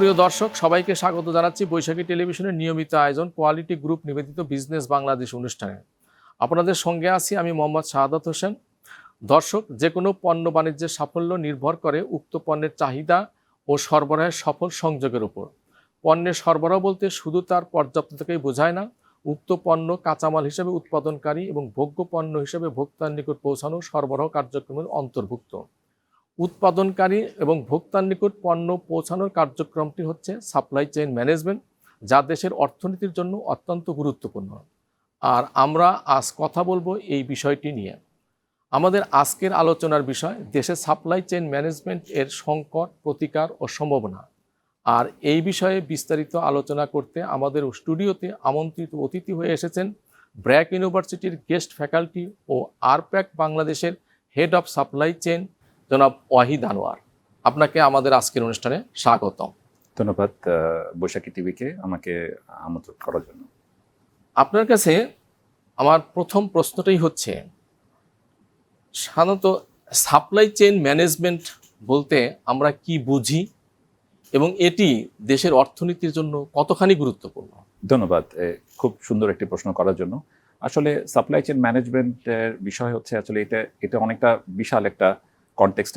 সুপ্রিয় দর্শক, সবাইকে স্বাগত জানাচ্ছি বৈশাখী টেলিভিশনের নিয়মিত আয়োজন কোয়ালিটি গ্রুপ নিবেদিত বিজনেস বাংলাদেশ অনুষ্ঠানে। আপনাদের সঙ্গে আছি আমি মোহাম্মদ শাহাদাত হোসেন। দর্শক যে কোনো পণ্য বাণিজ্যের সাফল্য নির্ভর করে উক্ত পণ্যের চাহিদা ও সরবরাহের সফল সংযোগের উপর। পণ্যের সরবরাহ বলতে শুধু তার পর্যাপ্ততাকেই বোঝায় না, উক্ত পণ্য কাঁচামাল হিসেবে উৎপাদনকারী এবং ভোগ্য পণ্য হিসেবে ভোক্তার নিকট পৌঁছানো সরবরাহ কার্যক্রমের অন্তর্ভুক্ত। উৎপাদনকারী এবং ভোক্তার নিকট পণ্য পৌঁছানোর কার্যক্রমটি হচ্ছে সাপ্লাই চেইন ম্যানেজমেন্ট যা দেশের অর্থনীতির জন্য অত্যন্ত গুরুত্বপূর্ণ। আর আমরা আজ কথা বলব এই বিষয়টি নিয়ে। আমাদের আজকের আলোচনার বিষয় দেশের সাপ্লাই চেইন ম্যানেজমেন্ট এর সংকট, প্রতিকার ও সম্ভাবনা। আর এই বিষয়ে বিস্তারিত আলোচনা করতে আমাদের স্টুডিওতে আমন্ত্রিত অতিথি হয়ে এসেছেন ব্র্যাক ইউনিভার্সিটির গেস্ট ফ্যাকাল্টি ও আরপ্যাক বাংলাদেশের হেড অফ সাপ্লাই চেইন জনাব ওয়াহিদ আনোয়ার আপনাকে আমাদের আজকের অনুষ্ঠানে স্বাগতম। ধন্যবাদ বৈশাখী টিভিকে আমাকে আমন্ত্রণ করার জন্য। আপনার কাছে আমার প্রথম প্রশ্নটাই হচ্ছে সাধারণত সাপ্লাই চেইন ম্যানেজমেন্ট বলতে আমরা কি বুঝি এবং এটি দেশের অর্থনীতির জন্য কতখানি গুরুত্বপূর্ণ? ধন্যবাদ খুব সুন্দর একটি প্রশ্ন করার জন্য। আসলে সাপ্লাই চেইন ম্যানেজমেন্টের বিষয় হচ্ছে আসলে এটা এটা অনেকটা বিশাল একটা কনটেক্সট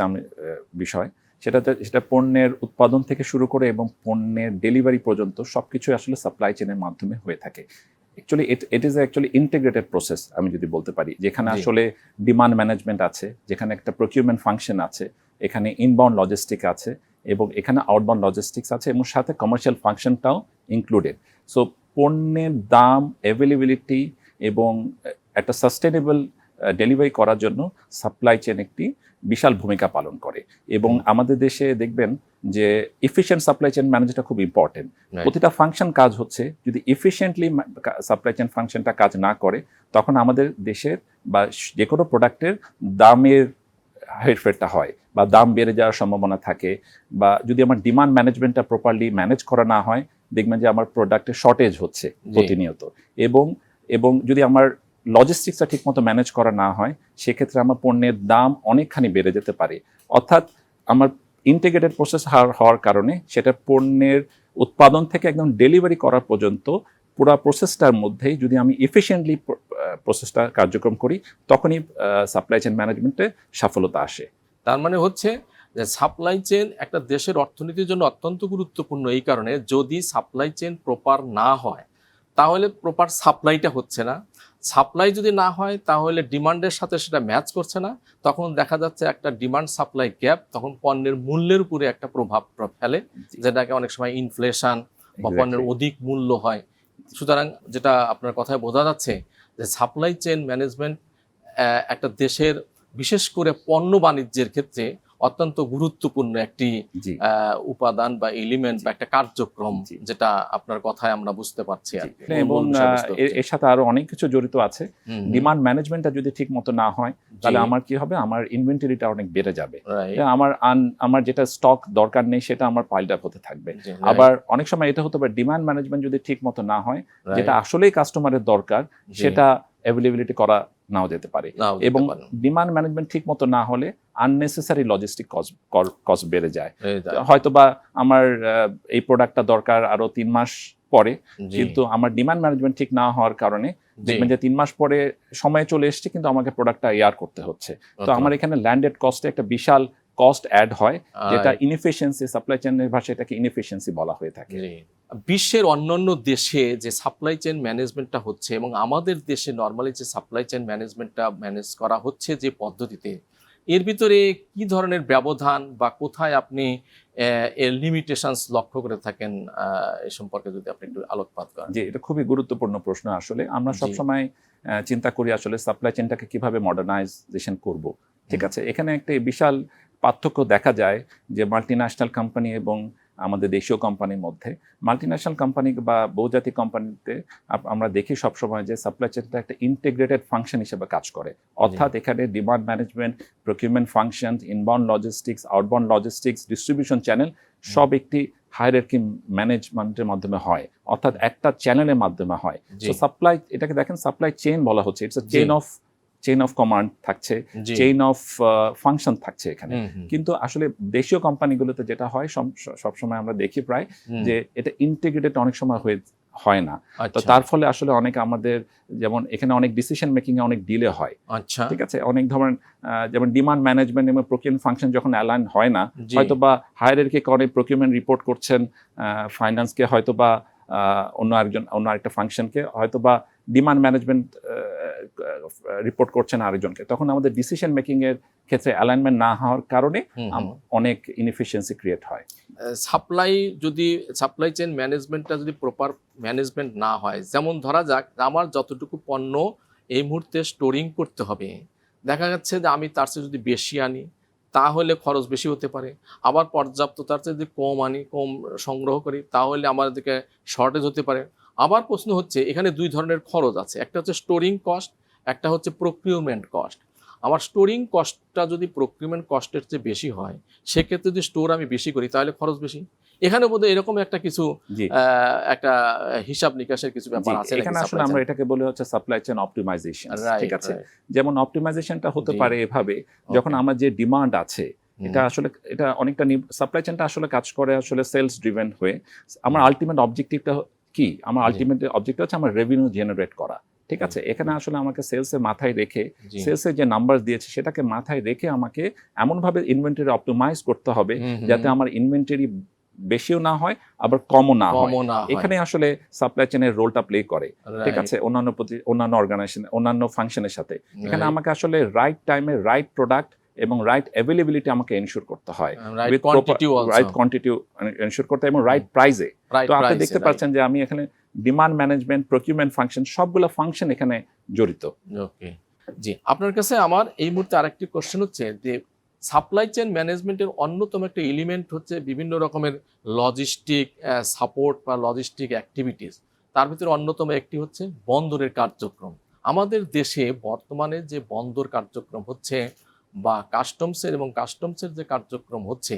বিষয় সেটাতে সেটা পণ্যের উৎপাদন থেকে শুরু করে এবং পণ্যের ডেলিভারি পর্যন্ত সব কিছুই আসলে সাপ্লাই চেনের মাধ্যমে হয়ে থাকে। Actually it is actually integrated process আমি যদি বলতে পারি। যেখানে আসলে ডিমান্ড ম্যানেজমেন্ট আছে যেখানে একটা প্রকিউরমেন্ট ফাংশন আছে এখানে ইনবাউন্ড লজিস্টিক আছে এবং এখানে আউটবাউন্ড লজিস্টিক্স আছে এবং সাথে কমার্শিয়াল ফাংশনটাও ইনক্লুডেড সো পণ্যের দাম অ্যাভেলেবিলিটি এবং একটা সাস্টেনেবল ডেলিভারি করার জন্য সাপ্লাই চেন একটি বিশাল ভূমিকা পালন করে। এবং আমাদের দেশে দেখবেন যে ইফিশিয়েন্ট সাপ্লাই চেন ম্যানেজটা খুব ইম্পর্টেন্ট প্রতিটা ফাংশন কাজ হচ্ছে যদি ইফিশিয়েন্টলি সাপ্লাই চেন ফাংশনটা কাজ না করে তখন আমাদের দেশের বা যে কোনো প্রোডাক্টের দামের হেরফেরটা হয় বা দাম বেড়ে যাওয়ার সম্ভাবনা থাকে বা যদি আমার ডিমান্ড ম্যানেজমেন্টটা প্রপারলি ম্যানেজ করা না হয় দেখবেন যে আমার প্রোডাক্টের শর্টেজ হচ্ছে প্রতিনিয়ত। এবং এবং যদি আমার লজিস্টিক্সটা ঠিকমতো ম্যানেজ করা না হয়, সেক্ষেত্রে আমার পণ্যের দাম অনেকখানি বেড়ে যেতে পারে। অর্থাৎ আমার ইন্টিগ্রেটেড প্রসেস হওয়ার কারণে সেটা পণ্যের উৎপাদন থেকে একদম ডেলিভারি করা পর্যন্ত পুরো প্রসেসটার মধ্যেই যদি আমি এফিশিয়েন্টলি প্রসেসটা কার্যক্রম করি, তখনই সাপ্লাই চেন ম্যানেজমেন্টে সফলতা আসে। তার মানে হচ্ছে যে সাপ্লাই চেন একটা দেশের অর্থনীতির জন্য অত্যন্ত গুরুত্বপূর্ণ এই কারণে যদি সাপ্লাই চেন প্রপার না হয় তাহলে প্রপার সাপ্লাইটা হচ্ছে না। সাপ্লাই যদি না হয় তাহলে ডিমান্ডের সাথে সেটা ম্যাচ করছে না। তখন দেখা যাচ্ছে একটা ডিমান্ড সাপ্লাই গ্যাপ তখন পণ্যের মূল্যের উপরে একটা প্রভাব ফেলে যেটাকে অনেক সময় ইনফ্লেশন বা পণ্যের অধিক মূল্য হয়। সুতরাং যেটা আপনার কথায় বোঝা যাচ্ছে যে সাপ্লাই চেন ম্যানেজমেন্ট একটা দেশের বিশেষ করে পণ্য বাণিজ্যের ক্ষেত্রে অত্যন্ত গুরুত্বপূর্ণ একটি আহ, উপাদান বা এলিমেন্ট বা একটা কার্যক্রম যেটা আপনার কথায় আমরা বুঝতে পারছি আর কি। এবং আহ, এর- সাথে আরও অনেক কিছু জড়িত আছে। ডিমান্ড ম্যানেজমেন্টটা যদি ঠিক মতো না হয় তাহলে আমার কি হবে? আমার ইনভেন্টরিটা অনেক বেড়ে যাবে। আমার আন- আমার যেটা স্টক দরকার নেই সেটা আমার পাইল আপ হতে থাকবে। আবার অনেক সময় এটা হতে পারে ডিমান্ড ম্যানেজমেন্ট যদি ঠিক মতো না হয় যেটা আসলেই কাস্টমারের দরকার সেটা অ্যাভেলেবিলিটি করা নাও যেতে পারে। এবং ডিমান্ড ম্যানেজমেন্ট ঠিক মতো না হলে আননেসেসারি লজিস্টিক কস্ট বেড়ে যায়। হয়তো বা আমার এই প্রোডাক্টটা দরকার আরও তিন মাস পরে কিন্তু আমার ডিমান্ড ম্যানেজমেন্ট ঠিক না হওয়ার কারণে দেখবেন যে তিন মাস পরে সময় চলে এসছে কিন্তু আমাকে প্রোডাক্টটা ইয়ার করতে হচ্ছে। তো আমার এখানে ল্যান্ডেড কস্টে একটা বিশাল কস্ট অ্যাড হয় যেটা ইনএফিসিয়েন্সি সাপ্লাই চেনের ভাষায় এটাকে ইনএফিসিয়েন্সি বলা হয়ে থাকে। বিশ্বের অন্যান্য দেশে যে সাপ্লাই চেইন ম্যানেজমেন্টটা হচ্ছে এবং আমাদের দেশে নর্মালি যে সাপ্লাই চেইন ম্যানেজমেন্টটা ম্যানেজ করা হচ্ছে যে পদ্ধতিতে এর ভিতরে কি ধরনের ব্যবধান বা কোথায় আপনি এর লিমিটেশনস লক্ষ্য করে থাকেন এ সম্পর্কে যদি আপনি একটু আলোকপাত করেন? যে এটা খুবই গুরুত্বপূর্ণ প্রশ্ন আসলে। আমরা সব সবসময় চিন্তা করি আসলে সাপ্লাই চেনটাকে কীভাবে মডার্নাইজেশন করব। ঠিক আছে? এখানে একটা বিশাল পার্থক্য দেখা যায় যে মাল্টি ন্যাশনাল কোম্পানি এবং আমাদের দেশীয় কোম্পানির মধ্যে। মাল্টি ন্যাশনাল কোম্পানি বা বহুজাতিক কোম্পানিতে আমরা দেখি সবসময় যে সাপ্লাই চেনটা একটা ইন্টিগ্রেটেড ফাংশন হিসেবে কাজ করে। অর্থাৎ এখানে demand management procurement function inbound logistics outbound logistics distribution channel সব একটি হায়ারার্কি ম্যানেজমেন্টের মাধ্যমে হয়। অর্থাৎ একটা চ্যানেলের মাধ্যমে হয়। সাপ্লাই এটাকে দেখেন সাপ্লাই চেন বলা হচ্ছে। It's a G. Chain of chain of command থাকছে চেইন অফ ফাংশন থাকছে এখানে। কিন্তু আসলে দেশীয় কোম্পানিগুলোতে যেটা হয় সব- সবসময় আমরা দেখি প্রায় যে এটা ইন্টিগ্রেটেড অনেক সময় হয়ে হয় না। তো আচ্ছা। তার ফলে আসলে অনেক আমাদের যেমন এখানে অনেক ডিসিশন মেকিং এ অনেক ডিলে হয়। আচ্ছা। ঠিক আছে? অনেক ধরনের যেমন ডিমান্ড ম্যানেজমেন্ট এবং প্রকিউমেন্ট ফাংশন যখন অ্যালাইন হয় না হয়তো বা হায়ারের কে করে প্রকিউমেন্ট রিপোর্ট করছেন ফাইন্যান্সকে হয়তো বা অন্য একজন অন্য আরেকটা ফাংশনকে হয়তো বা ডিমান্ড ম্যানেজমেন্ট রিপোর্ট করছেন আরেকজনকে। তখন আমাদের ডিসিশন মেকিং এর ক্ষেত্রে অ্যালাইনমেন্ট না হওয়ার কারণে অনেক ইনএফিসিয়েন্সি ক্রিয়েট হয়। সাপ্লাই যদি সাপ্লাই চেইন ম্যানেজমেন্টটা যদি প্রপার ম্যানেজমেন্ট না হয় যেমন ধরা যাক আমার যতটুকু পণ্য এই মুহূর্তে স্টোরিং করতে হবে দেখা যাচ্ছে যে আমি তার চেয়ে যদি বেশি আনি তাহলে খরচ বেশি হতে পারে। আবার পর্যাপ্ত তার চেয়ে যদি কম আনি কম সংগ্রহ করি তাহলে আমাদেরকে শর্টেজ হতে পারে। আবার প্রশ্ন হচ্ছে এখানে দুই ধরনের খরচ আছে। একটা হচ্ছে স্টোরিং কস্ট একটা হচ্ছে প্রক্রিউরমেন্ট কস্ট আমার স্টোরিং কস্টটা যদি প্রক্রিউরমেন্ট কস্টের চেয়ে বেশি হয় সেক্ষেত্রে যদি স্টোর আমি বেশি করি তাহলে খরচ বেশি? এখানে বোধহয় এরকম একটা কিছু একটা হিসাব নিকাশের কিছু ব্যাপার আছে এখানে আসলে আমরা এটাকে বলে হচ্ছে সাপ্লাই চেইন অপটিমাইজেশন ঠিক আছে? যেমন অপটিমাইজেশনটা হতে পারে এভাবে যখন আমার যে ডিমান্ড আছে এটা আসলে এটা অনেকটা সাপ্লাই চেনটা আসলে কাজ করে আসলে সেলস ড্রিভেন হয়ে আমার আলটিমেট অবজেক্টিভটা কি? আমার আলটিমেট অবজেক্টিভ হচ্ছে আমার রেভিনিউ জেনারেট করা। ঠিক আছে? এখানে আসলে আমাকে সেলসের মাথায় রেখে সেলসের যে নাম্বার দিয়েছে সেটাকে মাথায় রেখে আমাকে এমনভাবে ইনভেন্টরি অপটিমাইজ করতে হবে যাতে আমার ইনভেন্টারি বেশিও না হয় আবার কমও না হয়। কমও না হয়। এখানে আসলে সাপ্লাই চেনের রোলটা প্লে করে। ঠিক আছে? অন্যান্য প্রতি অন্যান্য অর্গানাইজেশন অন্যান্য ফাংশনের সাথে। এখানে আমাকে আসলে রাইট টাইমে রাইট প্রোডাক্ট এবং রাইট অ্যাভেলেবিলিটি আমাকে এনশিওর করতে হয় right quantity এনশিওর করতে এবং রাইট প্রাইজে তো আপনি দেখতে পাচ্ছেন যে আমি এখানে ডিমান্ড ম্যানেজমেন্ট প্রকিউমেন্ট ফাংশন সবগুলো ফাংশন এখানে জড়িত। ওকে জি আপনার কাছে আমার এই মুহূর্তে আরেকটি কোশ্চেন হচ্ছে যে সাপ্লাই চেইন ম্যানেজমেন্টের অন্যতম একটা এলিমেন্ট হচ্ছে বিভিন্ন রকমের লজিস্টিক সাপোর্ট বা লজিস্টিক অ্যাক্টিভিটিস তার ভিতরে অন্যতম একটি হচ্ছে বন্দরের কার্যক্রম। আমাদের দেশে বর্তমানে যে বন্দর কার্যক্রম হচ্ছে বা কাস্টমসের এবং কাস্টমসের যে কার্যক্রম হচ্ছে,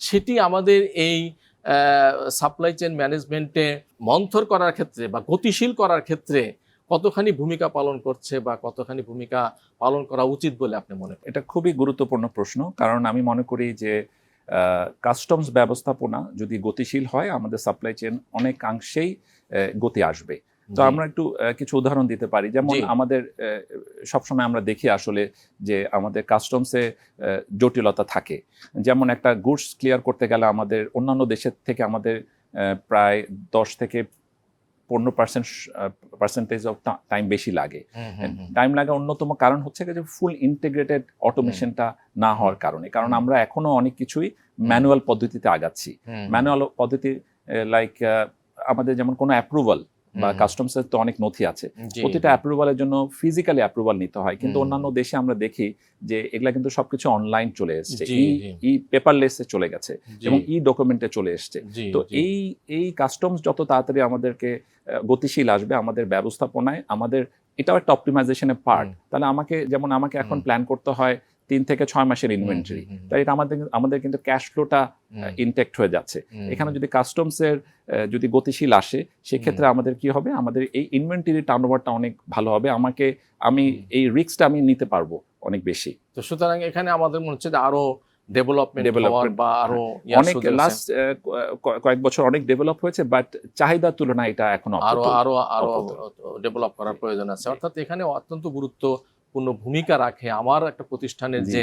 সেটি আমাদের এই সাপ্লাই চেন ম্যানেজমেন্টে মন্থর করার ক্ষেত্রে বা গতিশীল করার ক্ষেত্রে কতখানি ভূমিকা পালন করছে বা কতখানি ভূমিকা পালন করা উচিত বলে আপনি মনে করেন? এটা খুবই গুরুত্বপূর্ণ প্রশ্ন। কারণ আমি মনে করি যে কাস্টমস ব্যবস্থাপনা যদি গতিশীল হয়, আমাদের সাপ্লাই চেন অনেকাংশেই গতি আসবে। তো আমরা একটু কিছু উদাহরণ দিতে পারি। যেমন আমাদের সবসময় আমরা দেখি আসলে যে আমাদের কাস্টমসে জটিলতা থাকে। যেমন একটা গুডস ক্লিয়ার করতে গেলে আমাদের অন্যান্য দেশের থেকে আমাদের প্রায় দশ থেকে পনেরো পার্সেন্ট পার্সেন্টেজ অফ টাইম বেশি লাগে। টাইম লাগার অন্যতম কারণ হচ্ছে যে ফুল ইন্টিগ্রেটেড অটোমেশনটা না হওয়ার কারণে। কারণ আমরা এখনও অনেক কিছুই ম্যানুয়াল পদ্ধতিতে আগাচ্ছি। ম্যানুয়াল পদ্ধতি লাইক আমাদের যেমন কোনো অ্যাপ্রুভাল বা কাস্টমসের তো অনেক নথি আছে। প্রতিটা অ্যাপ্রুভালের জন্য ফিজিক্যালি অ্যাপ্রুভাল নিতে হয়। কিন্তু অন্যান্য দেশে আমরা দেখি যে এগুলা কিন্তু সবকিছু অনলাইন চলে এসছে। ই পেপারলেসে চলে গেছে এবং ই ডকুমেন্টে চলে এসছে। তো এই এই কাস্টমস যত তাড়াতাড়ি আমাদেরকে গতিশীল আসবে আমাদের ব্যবস্থাপনায় আমাদের এটাও একটা অপটিমাইজেশনের পার্ট তাহলে আমাকে যেমন আমাকে এখন প্ল্যান করতে হয় তিন থেকে ছয় মাসের ইনভেন্টরি তাই এটা আমাদের আমাদের কিন্তু ক্যাশ ফ্লোটা ইনটেক্ট হয়ে যাচ্ছে। এখানে যদি কাস্টমসের যদি গতিশীল আসে সেক্ষেত্রে আমাদের কি হবে? আমাদের এই ইনভেন্টরি টার্নওভারটা অনেক ভালো হবে। আমাকে আমি। এই রিস্কটা আমি নিতে পারব অনেক বেশি। তো সুতরাং এখানে আমাদের মনে হচ্ছে যে আরও ডেভেলপমেন্ট Development, বা আরও অনেক সুযোগ লাস্ট কয়েক বছর অনেক ডেভেলপ হয়েছে বাট চাহিদার তুলনায় এটা এখনও আরও আরও আরও ডেভেলপ করার প্রয়োজন আছে। অর্থাৎ এখানে অত্যন্ত গুরুত্বপূর্ণ ভূমিকা রাখে আমার একটা প্রতিষ্ঠানের যে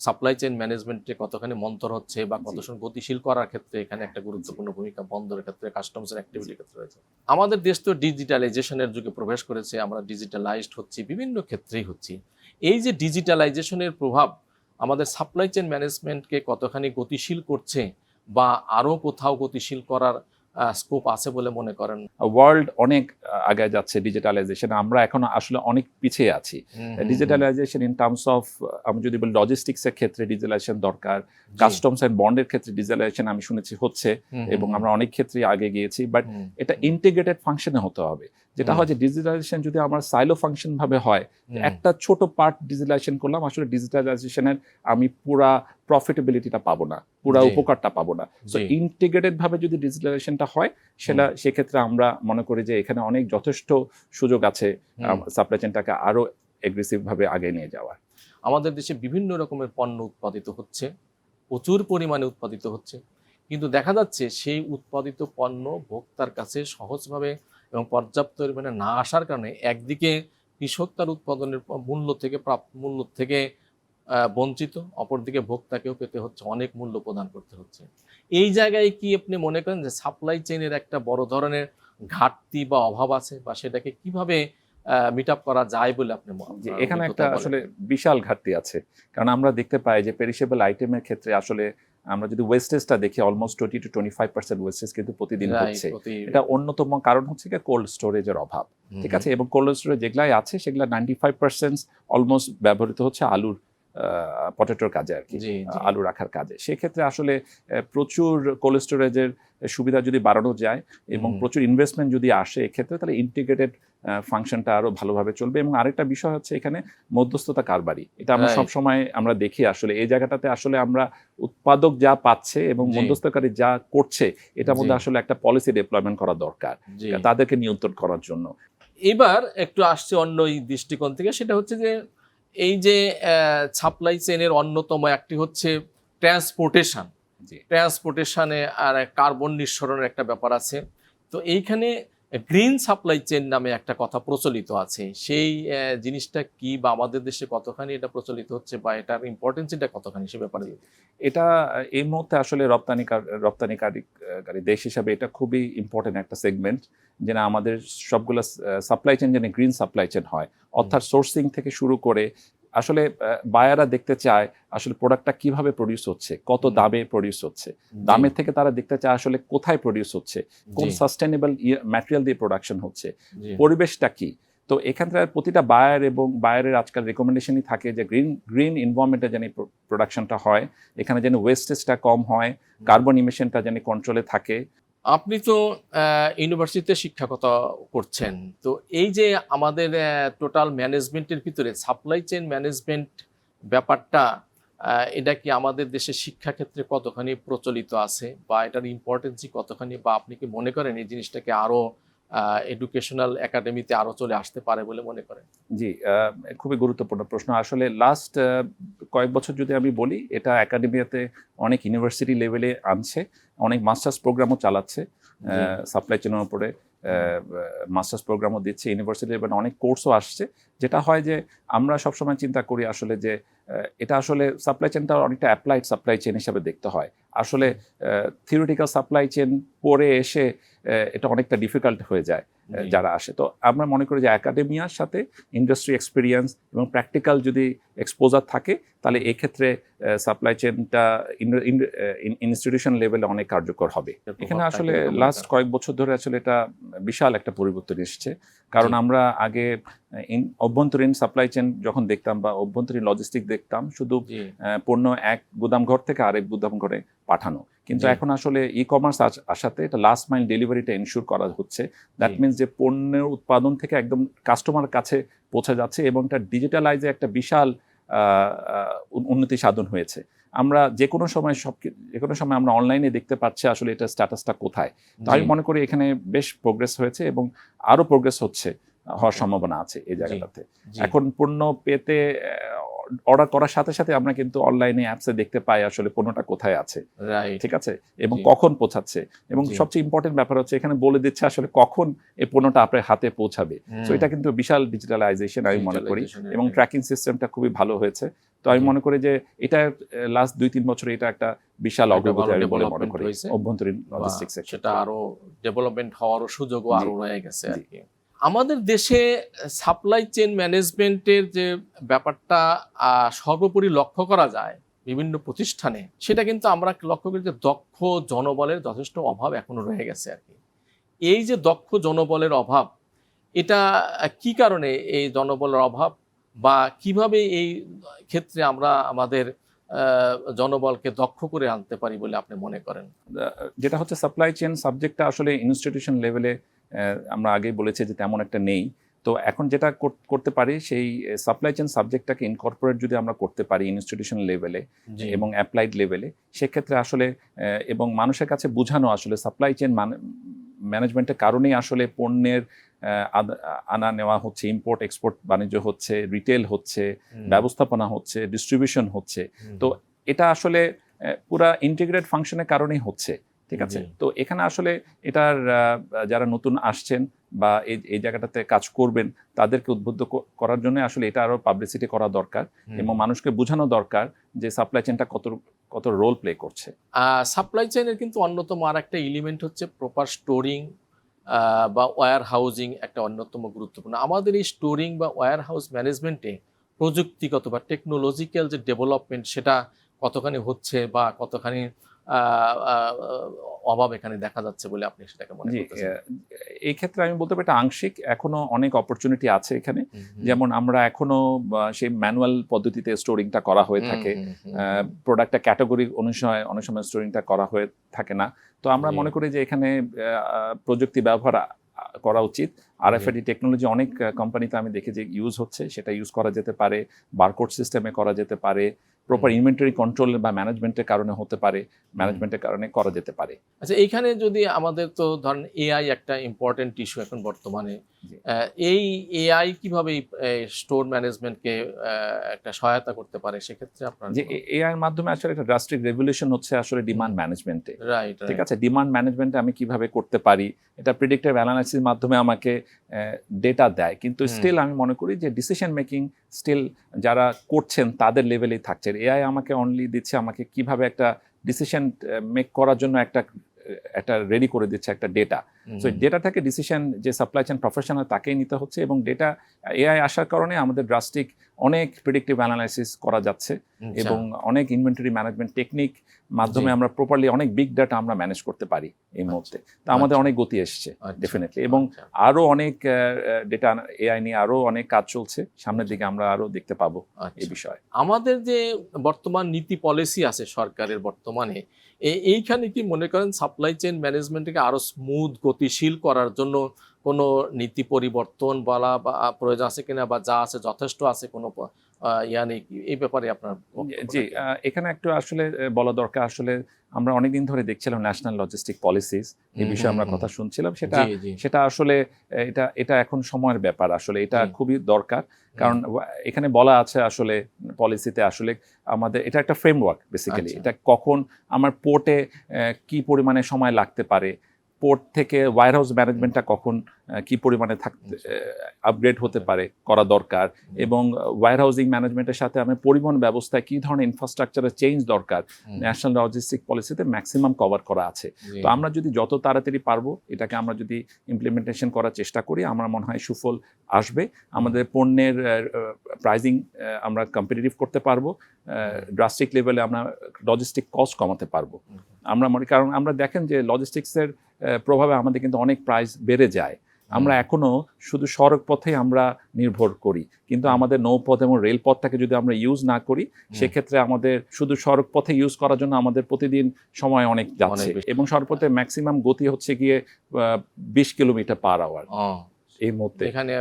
সাপ্লাই চেইন ম্যানেজমেন্টে কতখানি মন্তর হচ্ছে বা কত গতিশীল করার ক্ষেত্রে এখানে একটা গুরুত্বপূর্ণ ভূমিকা বন্দরের ক্ষেত্রে কাস্টমসের অ্যাক্টিভিটির ক্ষেত্রে রয়েছে। আমাদের দেশ তো ডিজিটালাইজেশনের যুগে প্রবেশ করেছে আমরা ডিজিটালাইজড হচ্ছি বিভিন্ন ক্ষেত্রেই হচ্ছি। এই যে ডিজিটালাইজেশনের প্রভাব আমাদের সাপ্লাই চেইন ম্যানেজমেন্টকে কতখানি গতিশীল করছে বা আরও কোথাও গতিশীল করার স্কোপ আছে বলে মনে করেন। ওয়ার্ল্ড অনেক আগে যাচ্ছে ডিজিটালাইজেশন আমরা এখন আসলে অনেক পিছিয়ে আছি। ডিজিটালাইজেশন ইন টার্মস অফ আমি যদি বলি লজিস্টিক্সের ক্ষেত্রে ডিজিটালাইজেশন দরকার কাস্টমস এন্ড বন্ডের ক্ষেত্রে ডিজিটালাইজেশন আমি শুনেছি হচ্ছে এবং আমরা অনেক ক্ষেত্রে আগে গিয়েছি বাট এটা ইন্টিগ্রেটেড ফাংশনে হতে হবে। যেটা হয় যে ডিজিটালাইজেশন যদি আমার সাইলো ফাংশন ভাবে হয় একটা ছোট পার্ট ডিজিটালাইজেশন করলাম আসলে ডিজিটালাইজেশনের আমি পুরা প্রফিটেবিলিটিটা পাবো না পুরা উপকারটা পাবো না। তো ইন্টিগ্রেটেড ভাবে যদি ডিজিটালাইজেশনটা হয় সেটা সেক্ষেত্রে আমরা মনে করি যে এখানে অনেক যথেষ্ট সুযোগ আছে সাপ্লাই চেনটাকে আরও এগ্রেসিভভাবে আগে নিয়ে যাওয়া আমাদের দেশে বিভিন্ন রকমের পণ্য উৎপাদিত হচ্ছে প্রচুর পরিমাণে উৎপাদিত হচ্ছে কিন্তু দেখা যাচ্ছে সেই উৎপাদিত পণ্য ভোক্তার কাছে সহজভাবে এবং পর্যাপ্ত পরিমাণে না আসার কারণে একদিকে কৃষক তার উৎপাদনের মূল্য থেকে প্রাপ্ত মূল্য থেকে বঞ্চিত অপরদিকে ভোক্তাকেও পেতে হচ্ছে অনেক মূল্য প্রদান করতে হচ্ছে। এই জায়গায় কি আপনি মনে করেন যে সাপ্লাই চেইনের একটা বড় ধরনের ঘাটতি বা অভাব আছে বা সেটাকে কীভাবে মিট আপ করা যায় বলে আপনি এখানে একটা আসলে বিশাল ঘাটতি আছে। কারণ আমরা দেখতে পাই যে পেরিশেবল আইটেমের ক্ষেত্রে আসলে আমরা যদি ওয়েস্টেজটা দেখি almost twenty two twenty five percent wastage কিন্তু প্রতিদিন হচ্ছে। এটা অন্যতম কারণ হচ্ছে কি কোল্ড স্টোরেজের অভাব ঠিক আছে? এবং কোল্ড স্টোরেজ যেগুলাই আছে সেগুলো নাইনটি ফাইভ পার্সেন্ট অলমোস্ট ব্যবহৃত হচ্ছে আলুর পটেটোর কাজে আর কি আলু রাখার কাজে। সেক্ষেত্রে আসলে প্রচুর কোল্ড স্টোরেজের সুবিধা যদি বাড়ানো যায় এবং প্রচুর ইনভেস্টমেন্ট যদি আসে এক্ষেত্রে তাহলে ইন্টিগ্রেটেড ফাংশনটা আরও ভালোভাবে চলবে। এবং আরেকটা বিষয় হচ্ছে এখানে মধ্যস্থতা কারবারি। এটা আমরা Right. সব সময় আমরা দেখি আসলে। এই জায়গাটাতে আসলে আমরা উৎপাদক যা পাচ্ছে এবং মধ্যস্থকারী যা করছে এটার মধ্যে আসলে একটা পলিসি ডেভেলপমেন্ট করা দরকার। তাদেরকে নিয়ন্ত্রণ করার জন্য। এবার একটু আসছে অন্য এই দৃষ্টিকোণ থেকে সেটা হচ্ছে যে এই যে সাপ্লাই চেনের অন্যতম একটি হচ্ছে ট্রান্সপোর্টেশন ট্রান্সপোর্টেশনে আর কার্বন নিঃসরণের একটা ব্যাপার আছে। তো এইখানে গ্রিন সাপ্লাই চেন নামে একটা কথা প্রচলিত আছে। সেই জিনিসটা কি বা আমাদের দেশে কতখানি এটা প্রচলিত হচ্ছে বা এটার ইম্পর্টেন্স এটা কতখানি সে ব্যাপারে এটা এই মুহূর্তে আসলে রপ্তানিকার রপ্তানিকারী দেশ হিসাবে এটা খুবই ইম্পর্টেন্ট একটা সেগমেন্ট যেটা আমাদের সবগুলো সাপ্লাই চেন যেন গ্রিন সাপ্লাই চেন হয়। অর্থাৎ সোর্সিং থেকে শুরু করে আসলে বায়ারা দেখতে চায় আসলে প্রোডাক্টটা কীভাবে প্রডিউস হচ্ছে কত দামে প্রডিউস হচ্ছে। দামের থেকে তারা দেখতে চায় আসলে কোথায় প্রডিউস হচ্ছে কোন সাস্টেনেবল ম্যাটেরিয়াল দিয়ে প্রোডাকশন হচ্ছে। পরিবেশটা কি? তো এখান থেকে প্রতিটা বায়ার এবং বায়ারের আজকাল রেকমেন্ডেশনই থাকে যে গ্রিন গ্রিন এনভায়রনমেন্টে যেন প্রোডাকশনটা হয় এখানে যেন ওয়েস্টেজটা কম হয় কার্বন ইমিশনটা যেন কন্ট্রোলে থাকে। আপনি তো ইউনিভার্সিটিতে শিক্ষকতা করছেন। তো এই যে আমাদের টোটাল ম্যানেজমেন্টের ভিতরে সাপ্লাই চেইন ম্যানেজমেন্ট ব্যাপারটা এটা কি আমাদের দেশে শিক্ষাক্ষেত্রে কতখানি প্রচলিত আছে বা এটার ইম্পর্টেন্সি কতখানি বা আপনি কি মনে করেন এই জিনিসটাকে আরও এডুকেশনাল একাডেমিতে আরও চলে আসতে পারে বলে মনে করেন। জি আহ, খুবই গুরুত্বপূর্ণ প্রশ্ন। আসলে লাস্ট কয়েক বছর যদি আমি বলি এটা একাডেমিয়াতে অনেক ইউনিভার্সিটি লেভেলে আনছে অনেক মাস্টার্স প্রোগ্রামও চালাচ্ছে সাপ্লাই চেনের উপরে। মাস্টার্স প্রোগ্রামও দিচ্ছে ইউনিভার্সিটি লেভেলে অনেক কোর্সও আসছে যেটা হয় যে আমরা সবসময় চিন্তা করি আসলে যে এটা আসলে সাপ্লাই চেনটা অনেকটা অ্যাপ্লাইড সাপ্লাই চেন হিসাবে দেখতে হয়। আসলে থিওরিটিক্যাল সাপ্লাই চেন পড়ে এসে এটা অনেকটা ডিফিকাল্ট হয়ে যায় যারা আসে। তো আমরা মনে করি যে একাডেমিয়ার সাথে ইন্ডাস্ট্রি এক্সপিরিয়েন্স এবং প্র্যাকটিক্যাল যদি এক্সপোজার থাকে তাহলে এক্ষেত্রে সাপ্লাই চেনটা ইনস্টিটিউশন লেভেলে অনেক কার্যকর হবে। এখানে আসলে লাস্ট কয়েক বছর ধরে আসলে এটা বিশাল একটা পরিবর্তন এসছে। কারণ আমরা আগে অভ্যন্তরীণ সাপ্লাই চেন যখন দেখতাম বা অভ্যন্তরীণ লজিস্টিক দেখতাম শুধু পণ্য এক গুদাম ঘর থেকে আরেক গুদাম ঘরে পাঠানো। কিন্তু এখন আসলে ই কমার্স আসাতে এটা লাস্ট মাইল ডেলিভারিটা এনশিওর করা হচ্ছে। দ্যাট। মিনস যে পণ্যের উৎপাদন থেকে একদম কাস্টমার কাছে পৌঁছে যাচ্ছে এবং এটা ডিজিটালাইজে একটা বিশাল উন্নতি সাধন হয়েছে। আমরা যে কোনো সময় সব যে কোনো সময় আমরা অনলাইনে দেখতে পাচ্ছি আসলে এটা স্ট্যাটাসটা কোথায়। তো আমি মনে করি এখানে বেশ প্রোগ্রেস হয়েছে এবং আরও প্রোগ্রেস হচ্ছে হওয়ার সম্ভাবনা আছে এই জায়গাটাতে। এখন পূর্ণ পেতে অর্ডার করার সাথে সাথে আমরা কিন্তু অনলাইনে অ্যাপসে দেখতে পাই আসলে পণ্যটা কোথায় আছে। ঠিক আছে? এবং কখন পৌঁছাচ্ছে? এবং সবচেয়ে ইম্পর্টেন্ট ব্যাপার হচ্ছে এখানে বলে দিচ্ছে আসলে কখন এই পণ্যটা আপনার হাতে পৌঁছাবে। তো এটা কিন্তু বিশাল ডিজিটালাইজেশন আমি মনে করি। এবং ট্র্যাকিং সিস্টেমটা খুবই ভালো হয়েছে। তো আমি মনে করি যে এটা লাস্ট দুই তিন বছরে এটা একটা বিশাল অগ্রগতি বলে মনে করি। অভ্যন্তরীণ লজিস্টিক্স সেটা আরও ডেভেলপমেন্ট হওয়ারও সুযোগও আরও রয়ে গেছে আর কি। আমাদের দেশে সাপ্লাই চেন ম্যানেজমেন্টের যে ব্যাপারটা সর্বোপরি লক্ষ্য করা যায় বিভিন্ন প্রতিষ্ঠানে, সেটা কিন্তু আমরা লক্ষ্য করি যে দক্ষ জনবলের যথেষ্ট অভাব এখনও রয়ে গেছে আর কি। এই যে দক্ষ জনবলের অভাব, এটা কি কারণে এই জনবলের অভাব বা কীভাবে এই ক্ষেত্রে আমরা আমাদের জনবলকে দক্ষ করে আনতে পারি বলে আপনি মনে করেন? যেটা হচ্ছে সাপ্লাই চেন সাবজেক্টটা আসলে ইনস্টিটিউশন লেভেলে আমরা আগেই বলেছি যে তেমন একটা নেই। তো এখন যেটা করতে পারি সেই সাপ্লাই চেন সাবজেক্টটাকে ইনকর্পোরেট যদি আমরা করতে পারি ইনস্টিটিউশন লেভেলে এবং অ্যাপ্লাইড লেভেলে সেক্ষেত্রে আসলে এবং মানুষের কাছে বোঝানো আসলে সাপ্লাই চেন ম্যানেজমেন্টের কারণেই আসলে পণ্যের আনা নেওয়া হচ্ছে ইম্পোর্ট এক্সপোর্ট বাণিজ্য হচ্ছে রিটেল হচ্ছে ব্যবস্থাপনা হচ্ছে ডিস্ট্রিবিউশন হচ্ছে। তো এটা আসলে পুরা ইন্টিগ্রেট ফাংশনের কারণেই হচ্ছে। ঠিক আছে? তো এখানে আসলে এটার যারা নতুন আসছেন বা এই এই জায়গাটাতে কাজ করবেন তাদেরকে উদ্বুদ্ধ করার জন্য আসলে এটা আরও পাবলিসিটি করা দরকার এবং মানুষকে বোঝানো দরকার যে সাপ্লাই চেনটা কত কত রোল প্লে করছে। সাপ্লাই চেইনের কিন্তু অন্যতম আর একটা এলিমেন্ট হচ্ছে প্রপার স্টোরিং বা ওয়্যার হাউজিং একটা অন্যতম গুরুত্বপূর্ণ। আমাদের এই স্টোরিং বা ওয়্যার হাউস ম্যানেজমেন্টে প্রযুক্তিগত বা টেকনোলজিক্যাল যে ডেভেলপমেন্ট সেটা কতখানি হচ্ছে বা কতখানি অভাব এখানে দেখা যাচ্ছে বলে আপনি সেটাকে মনে এই ক্ষেত্রে আমি বলতে পারি এটা আংশিক এখনও অনেক অপরচুনিটি আছে এখানে। যেমন আমরা এখনও সেই ম্যানুয়াল পদ্ধতিতে স্টোরিংটা করা হয়ে থাকে। প্রোডাক্টটা ক্যাটাগরি অনুসারে অনেক সময় স্টোরিংটা করা হয়ে থাকে না। তো আমরা মনে করি যে এখানে প্রযুক্তি ব্যবহার করা উচিত। আরএফআইডি টেকনোলজি অনেক কোম্পানিতে আমি দেখি যে ইউজ হচ্ছে সেটা ইউজ করা যেতে পারে। বারকোড সিস্টেমে করা যেতে পারে। প্রপার ইনভেন্টরি কন্ট্রোল বা ম্যানেজমেন্টের কারণে হতে পারে ম্যানেজমেন্টের কারণে করা যেতে পারে। আচ্ছা এইখানে যদি আমাদের তো ধরেন এআই একটা ইম্পর্টেন্ট ইস্যু এখন বর্তমানে এই এআই কীভাবে স্টোর ম্যানেজমেন্টকে একটা সহায়তা করতে পারে সেক্ষেত্রে আপনার যে এআই এর মাধ্যমে আসলে একটা ড্রাস্টিক রেভলিউশন হচ্ছে আসলে ডিমান্ড ম্যানেজমেন্টে রাইট ঠিক আছে? ডিমান্ড ম্যানেজমেন্টে আমি কীভাবে করতে পারি? এটা প্রিডিক্টিভ অ্যানালাইসিস মাধ্যমে আমাকে ডেটা দেয়। কিন্তু। স্টিল আমি মনে করি যে ডিসিশন মেকিং স্টিল যারা করছেন তাদের লেভেলেই থাকছে। এআই আমাকে অনলি দিচ্ছে আমাকে কীভাবে একটা ডিসিশন মেক করার জন্য একটা একটা রেডি করে দিচ্ছে একটা ডেটা সো ডেটাটাকে ডিসিশন যে সাপ্লাই চেন প্রফেশনাল তাকেই নিতে হচ্ছে এবং ডেটা এআই আসার কারণে আমাদের ড্রাস্টিক অনেক প্রিডিক্টিভ অ্যানালাইসিস করা যাচ্ছে এবং অনেক ইনভেন্টরি ম্যানেজমেন্ট টেকনিক মাধ্যমে আমরা প্রপারলি অনেক বিগ ডাটা আমরা ম্যানেজ করতে পারি এই মুহূর্তে। তা আমাদের অনেক গতি এসছে আচ্ছা। ডেফিনেটলি এবং আরও অনেক ডেটা এআই নিয়ে আরও অনেক কাজ চলছে। সামনের দিকে আমরা আরও দেখতে পাবো এই বিষয়ে। আমাদের যে বর্তমান নীতি পলিসি আছে সরকারের বর্তমানে এইখানে কি মনে করেন সাপ্লাই চেইন ম্যানেজমেন্টকে আরও স্মুথ গতিশীল করার জন্য কোনো নীতি পরিবর্তন বলা বা প্রয়োজন আছে কিনা বা যা আছে যথেষ্ট আছে কোনো ইয়া নেই এই ব্যাপারে আপনার জি এখানে একটু আসলে বলা দরকার। আসলে আমরা অনেকদিন ধরে দেখছিলাম ন্যাশনাল লজিস্টিক পলিসিস এই বিষয়ে আমরা কথা শুনছিলাম। সেটা। সেটা আসলে এটা এটা এখন সময়ের ব্যাপার। আসলে এটা খুবই দরকার। কারণ এখানে বলা আছে আসলে পলিসিতে আসলে আমাদের এটা একটা ফ্রেমওয়ার্ক বেসিক্যালি আচ্ছা। এটা কখন আমার পোর্টে কি পরিমাণে সময় লাগতে পারে? পোর্ট থেকে ওয়ার হাউস ম্যানেজমেন্টটা কখন কি পরিমাণে থাকতে আপগ্রেড হতে পারে করা দরকার এবং ওয়ার হাউজিং ম্যানেজমেন্টের সাথে আমি পরিবহন ব্যবস্থায় কি ধরনের ইনফ্রাস্ট্রাকচারের চেঞ্জ দরকার ন্যাশনাল লজিস্টিক পলিসিতে ম্যাক্সিমাম কভার করা আছে। তো আমরা যদি যত তাড়াতাড়ি পারব এটাকে আমরা যদি ইমপ্লিমেন্টেশন করার চেষ্টা করি আমার মনে হয় সুফল আসবে। আমাদের পণ্যের প্রাইজিং আমরা কম্পিটিটিভ করতে পারব ড্রাস্টিক লেভেলে আমরা লজিস্টিক কস্ট কমাতে পারব। আমরা মনে কারণ আমরা দেখেন যে লজিস্টিক্সের প্রভাবে আমাদের কিন্তু অনেক প্রাইস বেড়ে যায়। আমরা এখনও শুধু সড়ক পথে আমরা নির্ভর করি। কিন্তু আমাদের নৌপথ এবং রেলপথটাকে যদি আমরা ইউজ না করি সেক্ষেত্রে আমাদের শুধু সড়ক পথে ইউজ করার জন্য আমাদের প্রতিদিন সময় অনেক যাচ্ছে। এবং সড়কপথে ম্যাক্সিমাম গতি হচ্ছে গিয়ে বিশ কিলোমিটার পার আওয়ার এই মুহূর্তে। এখানে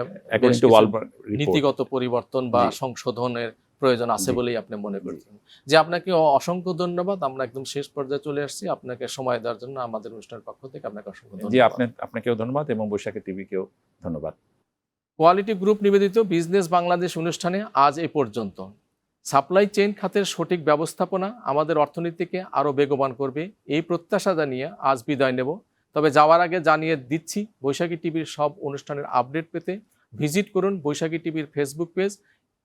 নীতিগত পরিবর্তন বা সংশোধনের প্রয়োজন আছে বলেই আপনি মনে করছেন। যে আপনাকে অসংখ্য ধন্যবাদ আমরা একদম শেষ পর্যায়ে চলে আসছি। আপনাকে সময় দেওয়ার জন্য আমাদের অনুষ্ঠানের পক্ষ থেকে আপনাকে অসংখ্য জি ধন্যবাদ। আপনি আপনাকেও ধন্যবাদ এবং বৈশাখী টিভিকেও ধন্যবাদ। কোয়ালিটি গ্রুপ নিবেদিত বিজনেস বাংলাদেশ অনুষ্ঠানে আজ এ পর্যন্ত। সাপ্লাই চেইন খাতের সঠিক ব্যবস্থাপনা আমাদের অর্থনীতিকে আরও বেগবান করবে এই প্রত্যাশা জানিয়ে আজ বিদায় নেব। তবে যাওয়ার আগে জানিয়ে দিচ্ছি বৈশাখী টিভির সব অনুষ্ঠানের আপডেট পেতে ভিজিট করুন বৈশাখী টিভির ফেসবুক পেজ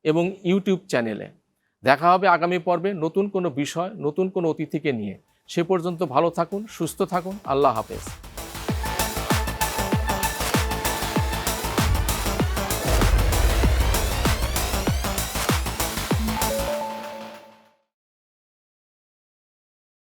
এবং ইউটিউব চ্যানেলে। দেখা হবে আগামী পর্বে নতুন কোনো বিষয়, নতুন কোনো অতিথিকে নিয়ে। সে পর্যন্ত ভালো থাকুন, সুস্থ থাকুন, আল্লাহ হাফেজ।